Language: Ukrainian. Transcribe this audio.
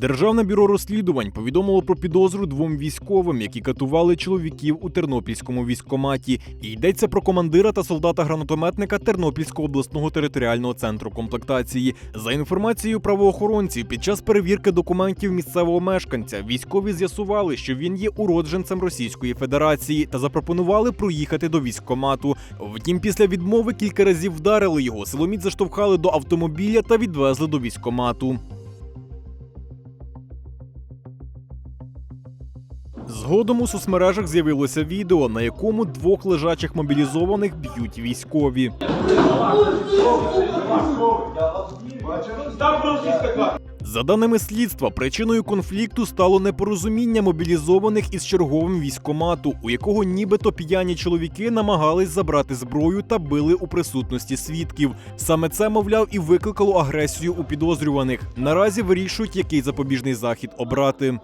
Державне бюро розслідувань повідомило про підозру двом військовим, які катували чоловіків у Тернопільському військкоматі. І йдеться про командира та солдата-гранатометника Тернопільського обласного територіального центру комплектації. За інформацією правоохоронців, під час перевірки документів місцевого мешканця військові з'ясували, що він є уродженцем Російської Федерації та запропонували проїхати до військкомату. Втім, після відмови кілька разів вдарили його. Силоміт заштовхали до автомобіля та відвезли до військкомату. Згодом у соцмережах з'явилося відео, на якому двох лежачих мобілізованих б'ють військові. За даними слідства, причиною конфлікту стало непорозуміння мобілізованих із черговим військомату, у якого нібито п'яні чоловіки намагались забрати зброю та били у присутності свідків. Саме це, мовляв, і викликало агресію у підозрюваних. Наразі вирішують, який запобіжний захід обрати.